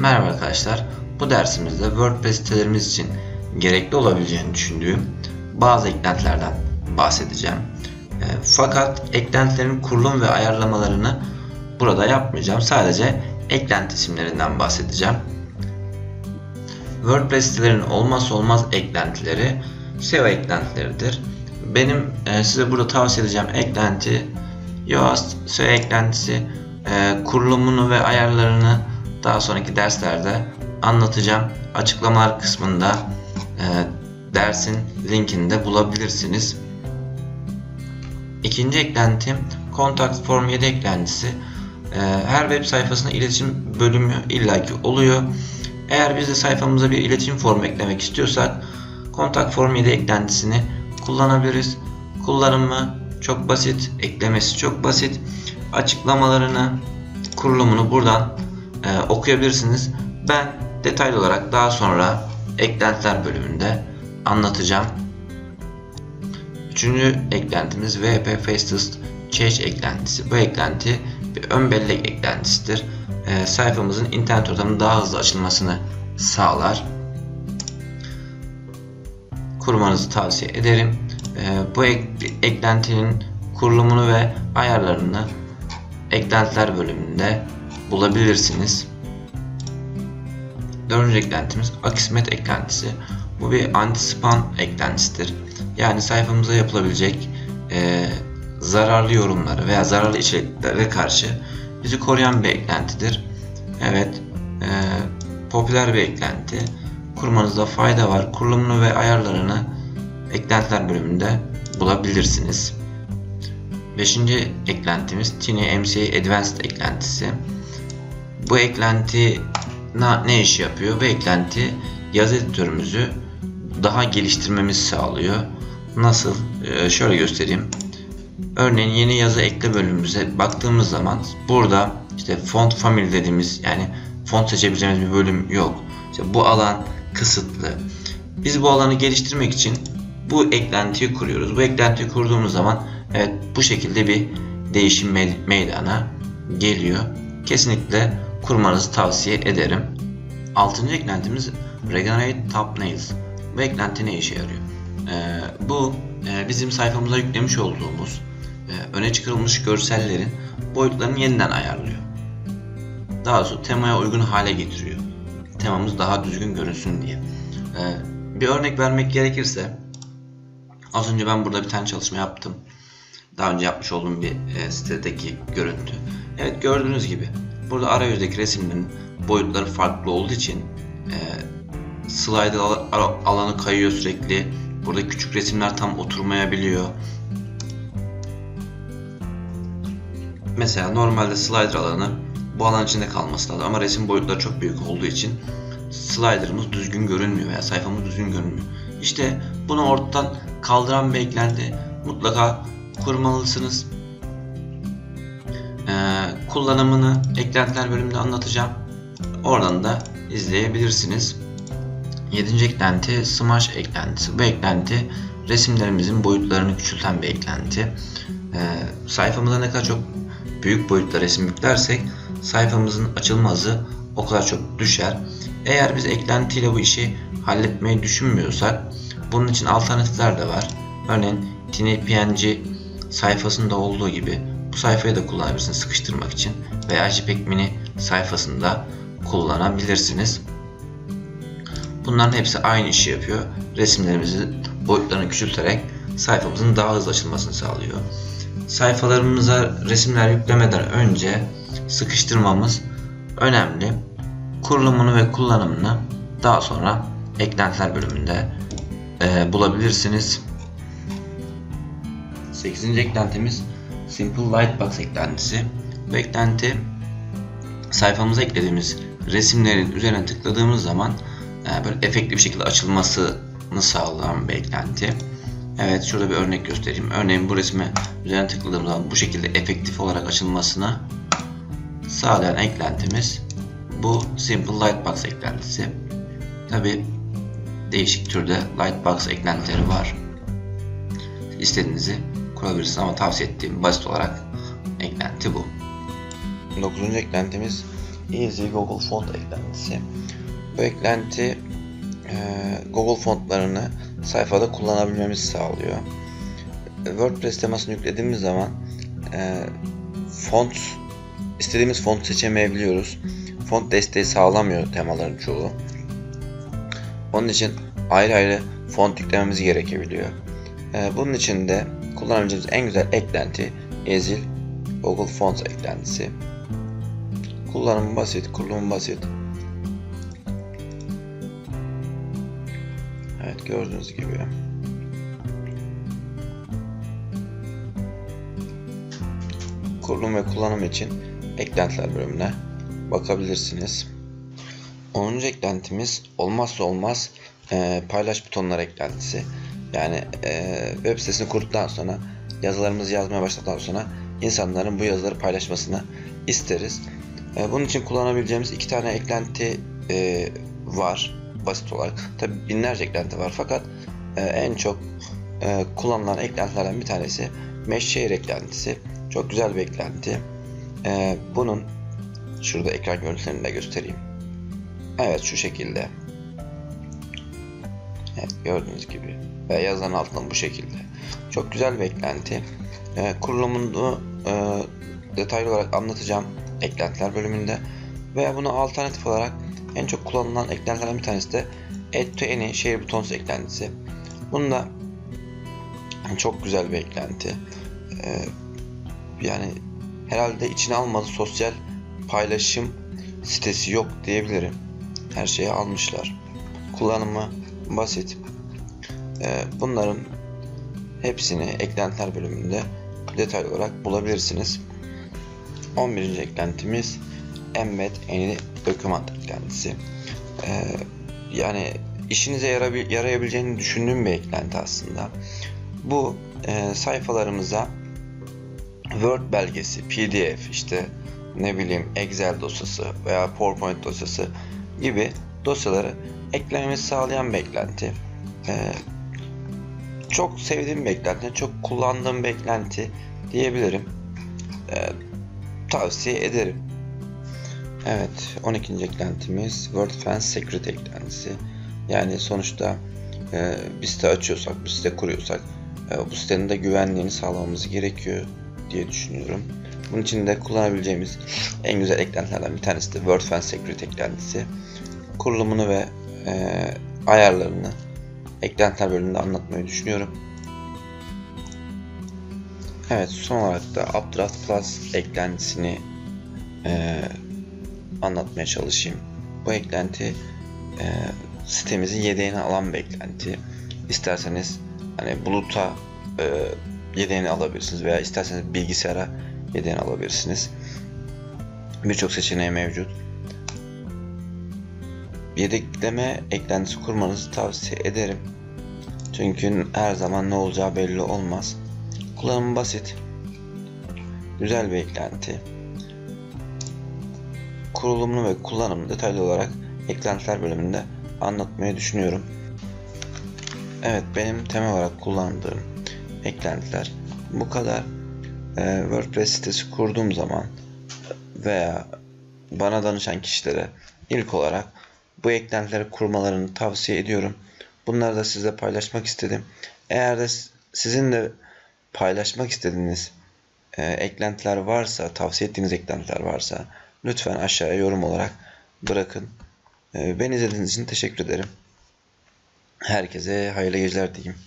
Merhaba arkadaşlar. Bu dersimizde WordPress sitelerimiz için gerekli olabileceğini düşündüğüm bazı eklentilerden bahsedeceğim. E, fakat eklentilerin kurulum ve ayarlamalarını burada yapmayacağım. Sadece eklenti isimlerinden bahsedeceğim. WordPress sitelerinin olmazsa olmaz eklentileri SEO eklentileridir. Benim e, size burada tavsiye edeceğim eklenti Yoast SEO eklentisi e, kurulumunu ve ayarlarını daha sonraki derslerde anlatacağım. Açıklamalar kısmında e, dersin linkini de bulabilirsiniz. İkinci eklentim Contact Form 7 eklentisi. E, her web sayfasında iletişim bölümü illaki oluyor. Eğer biz de sayfamıza bir iletişim formu eklemek istiyorsak Contact Form 7 eklentisini kullanabiliriz. Kullanımı çok basit, eklemesi çok basit. Açıklamalarını, kurulumunu buradan e, okuyabilirsiniz. Ben detaylı olarak daha sonra eklentiler bölümünde anlatacağım. Üçüncü eklentimiz WP Fastest Change eklentisi. Bu eklenti bir ön bellek eklentisidir. E, sayfamızın internet ortamının daha hızlı açılmasını sağlar. Kurmanızı tavsiye ederim. E, bu ek, eklentinin kurulumunu ve ayarlarını eklentiler bölümünde bulabilirsiniz. Dördüncü eklentimiz Akismet eklentisi. Bu bir anti-spam eklentisidir. Yani sayfamıza yapılabilecek e, zararlı yorumları veya zararlı içeriklere karşı bizi koruyan bir eklentidir. Evet, e, popüler bir eklenti. Kurmanızda fayda var. Kurulumunu ve ayarlarını eklentiler bölümünde bulabilirsiniz. Beşinci eklentimiz Tiny MCA Advanced eklentisi. Bu eklenti ne iş yapıyor? Bu eklenti yazı editörümüzü daha geliştirmemizi sağlıyor. Nasıl? Ee, şöyle göstereyim. Örneğin yeni yazı ekle bölümümüze baktığımız zaman burada işte font family dediğimiz yani font seçebileceğimiz bir bölüm yok. İşte bu alan kısıtlı. Biz bu alanı geliştirmek için bu eklentiyi kuruyoruz. Bu eklentiyi kurduğumuz zaman evet bu şekilde bir değişim meydana geliyor. Kesinlikle kurmanızı tavsiye ederim. Altıncı eklentimiz Regenerate Thumbnails. Bu eklenti ne işe yarıyor? Ee, bu e, bizim sayfamıza yüklemiş olduğumuz e, öne çıkarılmış görsellerin boyutlarını yeniden ayarlıyor. Daha doğrusu temaya uygun hale getiriyor. Temamız daha düzgün görünsün diye. Ee, bir örnek vermek gerekirse az önce ben burada bir tane çalışma yaptım. Daha önce yapmış olduğum bir e, sitedeki görüntü. Evet gördüğünüz gibi burada arayüzdeki resimlerin boyutları farklı olduğu için e, slider alanı kayıyor sürekli. Burada küçük resimler tam oturmayabiliyor. Mesela normalde slider alanı bu alan içinde kalması lazım ama resim boyutları çok büyük olduğu için slider'ımız düzgün görünmüyor veya sayfamız düzgün görünmüyor. İşte bunu ortadan kaldıran bir eklenti mutlaka kurmalısınız. Kullanımını eklentiler bölümünde anlatacağım. Oradan da izleyebilirsiniz. 7. eklenti Smash eklentisi. Bu eklenti resimlerimizin boyutlarını küçülten bir eklenti. Ee, sayfamıza ne kadar çok büyük boyutta resim yüklersek sayfamızın açılma hızı o kadar çok düşer. Eğer biz eklentiyle bu işi halletmeyi düşünmüyorsak bunun için alternatifler de var. Örneğin TinyPNG sayfasında olduğu gibi bu sayfayı da kullanabilirsiniz sıkıştırmak için veya JPEG Mini sayfasında kullanabilirsiniz. Bunların hepsi aynı işi yapıyor. Resimlerimizin boyutlarını küçülterek sayfamızın daha hızlı açılmasını sağlıyor. Sayfalarımıza resimler yüklemeden önce sıkıştırmamız önemli. Kurulumunu ve kullanımını daha sonra eklentiler bölümünde e, bulabilirsiniz. 8. eklentimiz Simple Lightbox eklentisi. Bu eklenti sayfamıza eklediğimiz resimlerin üzerine tıkladığımız zaman e, böyle efektli bir şekilde açılmasını sağlayan bir eklenti. Evet şurada bir örnek göstereyim. Örneğin bu resme üzerine tıkladığım zaman bu şekilde efektif olarak açılmasını sağlayan eklentimiz bu Simple Lightbox eklentisi. Tabi değişik türde Lightbox eklentileri var. İstediğinizi kurabilirsiniz ama tavsiye ettiğim basit olarak eklenti bu. 9. eklentimiz Easy Google Font eklentisi. Bu eklenti e, Google fontlarını sayfada kullanabilmemizi sağlıyor. WordPress temasını yüklediğimiz zaman e, font istediğimiz font seçemeyebiliyoruz. Font desteği sağlamıyor temaların çoğu. Onun için ayrı ayrı font yüklememiz gerekebiliyor. E, bunun için de kullanabileceğimiz en güzel eklenti Ezil Google Fonts eklentisi. Kullanımı basit, kurulumu basit. Evet gördüğünüz gibi. Kurulum ve kullanım için eklentiler bölümüne bakabilirsiniz. 10. eklentimiz olmazsa olmaz e, paylaş butonları eklentisi. Yani e, web sitesini kurduktan sonra yazılarımızı yazmaya başladıktan sonra insanların bu yazıları paylaşmasını isteriz. E, bunun için kullanabileceğimiz iki tane eklenti e, var basit olarak. Tabi binlerce eklenti var fakat e, en çok e, kullanılan eklentilerden bir tanesi Mesh Share eklentisi. Çok güzel bir eklenti. E, bunun şurada ekran görüntülerini de göstereyim. Evet şu şekilde. Evet gördüğünüz gibi. Ve yazıların altından bu şekilde. Çok güzel bir eklenti. E, kurulumunu e, detaylı olarak anlatacağım eklentiler bölümünde. Veya bunu alternatif olarak en çok kullanılan eklentilerden bir tanesi de Add to Any Share Buttons eklentisi. Bunu da çok güzel bir eklenti. Ee, yani herhalde içine almadı sosyal paylaşım sitesi yok diyebilirim. Her şeyi almışlar. Kullanımı basit. Ee, bunların hepsini eklentiler bölümünde detaylı olarak bulabilirsiniz. 11. eklentimiz Embed Any Document eklentisi. Ee, yani işinize yarayabileceğini düşündüğüm bir eklenti aslında. Bu e, sayfalarımıza Word belgesi, PDF, işte ne bileyim Excel dosyası veya PowerPoint dosyası gibi dosyaları eklememizi sağlayan bir eklenti. Ee, çok sevdiğim bir eklenti, çok kullandığım bir eklenti diyebilirim. Ee, tavsiye ederim. Evet, 12. eklentimiz WordFence Secret eklentisi. Yani sonuçta e, bir site açıyorsak, bir site kuruyorsak e, bu sitenin de güvenliğini sağlamamız gerekiyor diye düşünüyorum. Bunun için de kullanabileceğimiz en güzel eklentilerden bir tanesi de WordFence Secret eklentisi. Kurulumunu ve e, ayarlarını eklentiler bölümünde anlatmayı düşünüyorum. Evet, son olarak da Updraft Plus eklentisini e, anlatmaya çalışayım. Bu eklenti e, sitemizin yedeğini alan bir eklenti. İsterseniz hani buluta e, yedeğini alabilirsiniz veya isterseniz bilgisayara yedeğini alabilirsiniz. Birçok seçeneği mevcut. Yedekleme eklentisi kurmanızı tavsiye ederim. Çünkü her zaman ne olacağı belli olmaz. Kullanımı basit. Güzel bir eklenti kurulumunu ve kullanımını detaylı olarak eklentiler bölümünde anlatmayı düşünüyorum. Evet benim temel olarak kullandığım eklentiler bu kadar. Ee, WordPress sitesi kurduğum zaman veya bana danışan kişilere ilk olarak bu eklentileri kurmalarını tavsiye ediyorum. Bunları da sizle paylaşmak istedim. Eğer de sizin de paylaşmak istediğiniz e, eklentiler varsa, tavsiye ettiğiniz eklentiler varsa lütfen aşağıya yorum olarak bırakın. Ee, beni izlediğiniz için teşekkür ederim. Herkese hayırlı geceler diyeyim.